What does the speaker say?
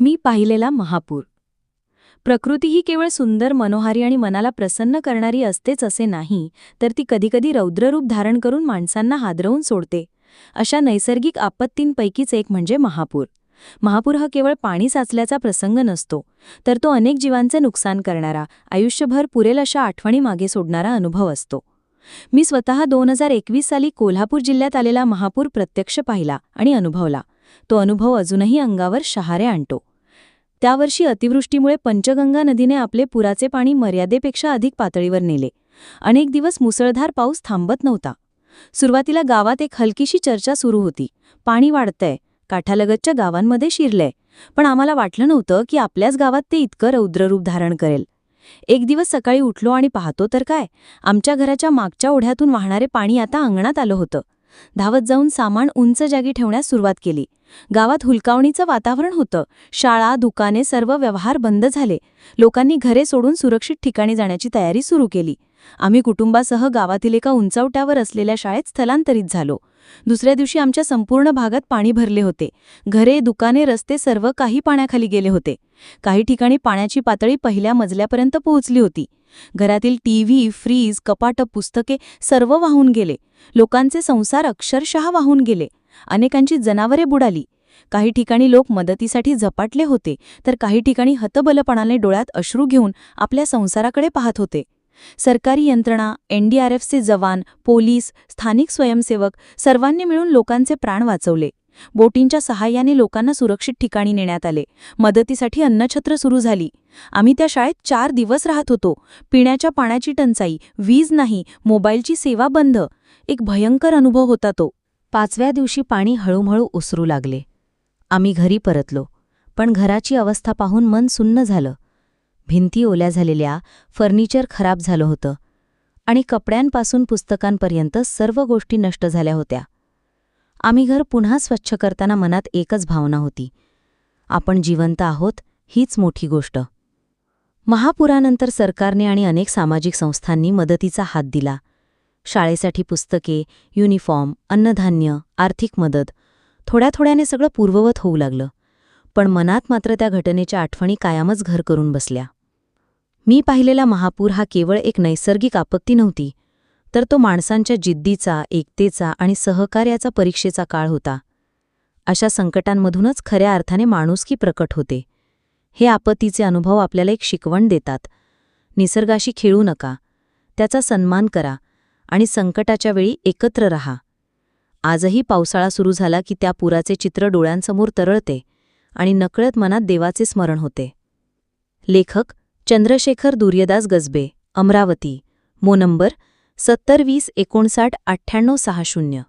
मी पाहिलेला महापूर. प्रकृती ही केवळ सुंदर मनोहारी आणि मनाला प्रसन्न करणारी असतेच असे नाही तर ती कधीकधी रौद्ररूप धारण करून माणसांना हादरवून सोडते. अशा नैसर्गिक आपत्तींपैकीच एक म्हणजे महापूर. महापूर हा केवळ पाणी साचल्याचा प्रसंग नसतो तर तो अनेक जीवांचे नुकसान करणारा आयुष्यभर पुरेल अशा आठवणी मागे सोडणारा अनुभव असतो. मी स्वतः दोन हजार एकवीस साली कोल्हापूर जिल्ह्यात आलेला महापूर प्रत्यक्ष पाहिला आणि अनुभवला. तो अनुभव अजूनही अंगावर शहारे आणतो. त्यावर्षी अतिवृष्टीमुळे पंचगंगा नदीने आपले पुराचे पाणी मर्यादेपेक्षा अधिक पातळीवर नेले. अनेक दिवस मुसळधार पाऊस थांबत नव्हता. सुरुवातीला गावात एक हलकीशी चर्चा सुरू होती. पाणी वाढतंय काठालगतच्या गावांमध्ये शिरलंय. पण आम्हाला वाटलं नव्हतं की आपल्याच गावात ते इतकं रौद्ररूप धारण करेल. एक दिवस सकाळी उठलो आणि पाहतो तर काय आमच्या घराच्या मागच्या ओढ्यातून वाहणारे पाणी आता अंगणात आलं होतं. धावत जाऊन सामान उंच जागी ठेवण्यास सुरुवात केली. गावात हुलकावणीचं वातावरण होतं. शाळा दुकाने सर्व व्यवहार बंद झाले. लोकांनी घरे सोडून सुरक्षित ठिकाणी जाण्याची तयारी सुरू केली. आम्ही कुटुंबासह गावातील एका उंचावट्यावर असलेल्या शाळेत स्थलांतरित झालो. दुसऱ्या दिवशी आमच्या संपूर्ण भागात पाणी भरले होते. घरे दुकाने रस्ते सर्व काही पाण्याखाली गेले होते. काही ठिकाणी पाण्याची पातळी पहिल्या मजल्यापर्यंत पोहोचली होती. घरातील टीव्ही फ्रीज कपाट पुस्तके सर्व वाहून गेले. लोकांचे संसार अक्षरशः वाहून गेले. अनेकांची जनावरे बुडाली. काही ठिकाणी लोक मदतीसाठी झपाटले होते तर काही ठिकाणी हतबलपणाने डोळ्यात अश्रू घेऊन आपल्या संसाराकडे पाहत होते. सरकारी यंत्रणा एनडीआरएफचे जवान पोलीस स्थानिक स्वयंसेवक सर्वांनी मिळून लोकांचे प्राण वाचवले. बोटींच्या सहाय्याने लोकांना सुरक्षित ठिकाणी नेण्यात आले. मदतीसाठी अन्नछत्र सुरू झाली. आम्ही त्या शाळेत चार दिवस राहत होतो. पिण्याच्या पाण्याची टंचाई वीज नाही मोबाईलची सेवा बंद. एक भयंकर अनुभव होता तो. पाचव्या दिवशी पाणी हळूहळू उसरू लागले. आम्ही घरी परतलो. पण घराची अवस्था पाहून मन सुन्न झालं. भिंती ओल्या झालेल्या फर्निचर खराब झालं होतं. आणि कपड्यांपासून पुस्तकांपर्यंत सर्व गोष्टी नष्ट झाल्या होत्या. आम्ही घर पुन्हा स्वच्छ करताना मनात एकच भावना होती. आपण जिवंत आहोत हीच मोठी गोष्ट. महापुरानंतर सरकारने आणि अनेक सामाजिक संस्थांनी मदतीचा हात दिला. शाळेसाठी पुस्तके युनिफॉर्म अन्नधान्य आर्थिक मदत थोड्या थोड्याने सगळं पूर्ववत होऊ लागलं. पण मनात मात्र त्या घटनेच्या आठवणी कायमच घर करून बसल्या. मी पाहिलेला महापूर हा केवळ एक नैसर्गिक आपत्ती नव्हती तर तो माणसांच्या जिद्दीचा एकतेचा आणि सहकार्याचा परीक्षेचा काळ होता. अशा संकटांमधूनच खऱ्या अर्थाने माणुसकी प्रकट होते. हे आपत्तीचे अनुभव आपल्याला एक शिकवण देतात. निसर्गाशी खेळू नका. त्याचा सन्मान करा आणि संकटाच्या वेळी एकत्र रहा. आजही पावसाळा सुरू झाला की त्या पुराचे चित्र डोळ्यांसमोर तरळते आणि नकळत मनात देवाचे स्मरण होते. लेखक चंद्रशेखर दुर्यदास गजबे अमरावती मो नंबर सत्तर वीस एकोणसाठ अठ्ठ्याण्णव सहा शून्य